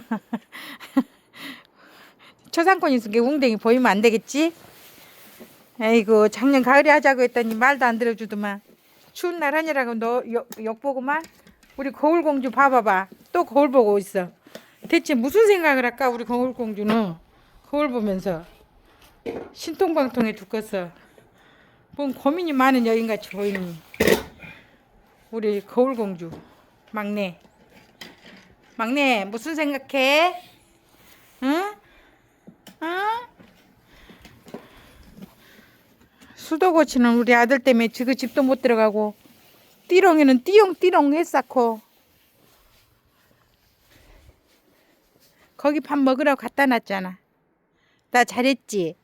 초상권 있으니까 웅댕이 보이면 안 되겠지? 아이고 작년 가을에 하자고 했더니 말도 안 들어주더만. 추운 날 하느라고 너 욕 보고만? 우리 거울공주 봐봐봐. 또 거울 보고 있어. 대체 무슨 생각을 할까 우리 거울공주는? 거울 보면서. 신통방통에 죽겠어 뭔 고민이 많은 여인같이 보이니? 우리 거울공주 막내 막내 무슨 생각해? 응? 응? 수도 고치는 우리 아들 때문에 지금 집도 못 들어가고 띠롱이는 띠용띠용 했었고 거기 밥 먹으라고 갖다 놨잖아 나 잘했지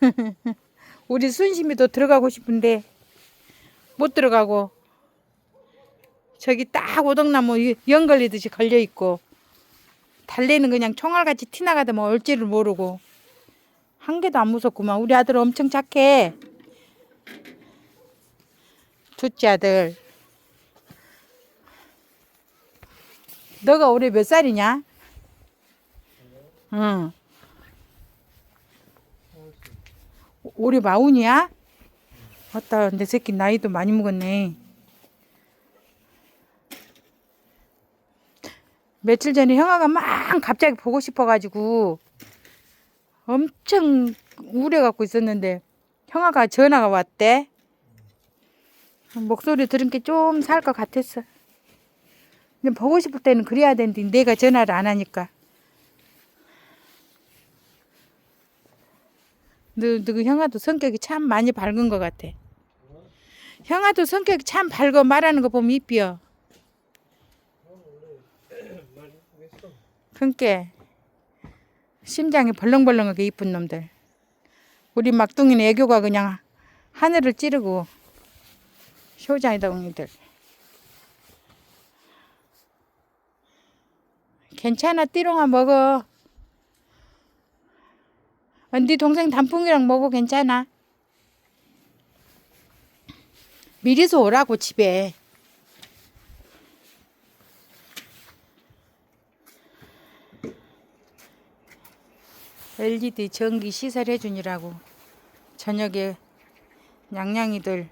우리 순심이도 들어가고 싶은데 못 들어가고 저기 딱 오덕나무 연 걸리듯이 걸려 있고 달래는 그냥 총알같이 티나가더만 올 줄을 모르고. 한 개도 안 무섭구만. 우리 아들 엄청 착해. 둘째 아들. 너가 올해 몇 살이냐? 응. 올해 마흔이야? 맞다. 내 새끼 나이도 많이 먹었네 며칠 전에 형아가 막 갑자기 보고 싶어가지고 엄청 우울해갖고 있었는데 형아가 전화가 왔대. 목소리 들은 게 좀 살 것 같았어. 근데 보고 싶을 때는 그래야 되는데 내가 전화를 안 하니까. 너, 너 형아도 성격이 참 많이 밝은 것 같아. 형아도 성격이 참 밝어 말하는 거 보면 이쁘여. 그니까 심장이 벌렁벌렁하게 이쁜 놈들. 우리 막둥이는 애교가 그냥 하늘을 찌르고 효자이덩이들. 괜찮아 띠롱아 먹어. 언니 동생 단풍이랑 먹어 괜찮아. 미리서 오라고 집에. LED 전기 시설해 주니라고 저녁에 냥냥이들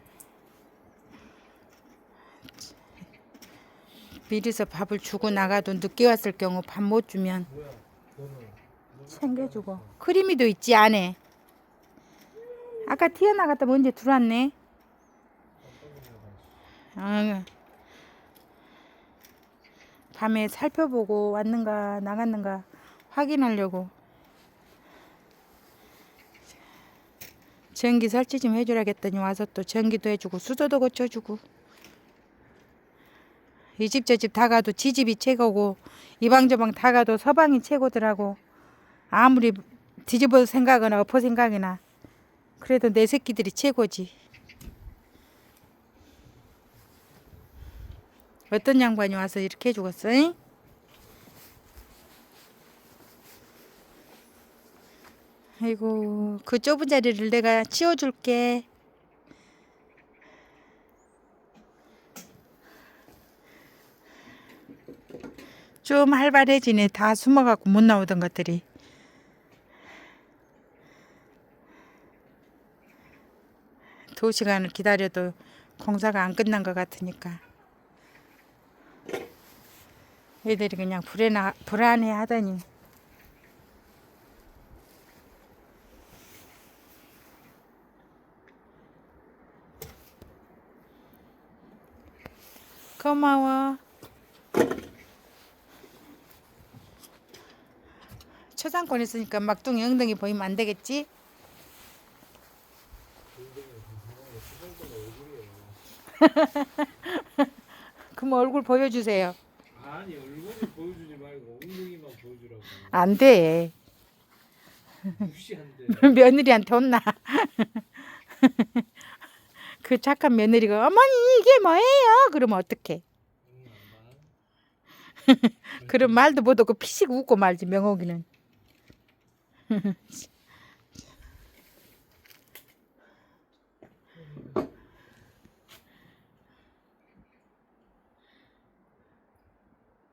미리서 밥을 주고 나가도 늦게 왔을 경우 밥 못 주면 챙겨주고. 크리미도 있지 안에. 아까 튀어나갔다 먼저 들어왔네. 응. 밤에 살펴보고 왔는가 나갔는가 확인하려고 전기 설치 좀 해주라겠더니 와서 또 전기도 해주고 수도도 고쳐주고. 이 집 저 집 다 가도 지 집이 최고고 이방 저방 다 가도 서방이 최고더라고. 아무리 뒤집어 생각이나 엎어 생각이나 그래도 내 새끼들이 최고지. 어떤 양반이 와서 이렇게 해주겠어 잉? 아이고 그 좁은 자리를 내가 치워줄게. 좀 활발해지네. 다 숨어갖고 못 나오던 것들이. 두 시간을 기다려도 공사가 안 끝난 것 같으니까. 애들이 그냥 불안해, 하더니. 고마워. 초상권 있으니까 막둥이 엉덩이 보이면 안 되겠지? 그럼 얼굴 보여주세요. 아니 얼굴을 보여주지 말고 엉덩이만 보여주라고 안 돼. 무시한대 며느리한테 혼나. 그 착한 며느리가 어머니 이게 뭐예요? 그러면 어떡해? 그럼 말도 못 하고 피식 웃고 말지 명옥이는.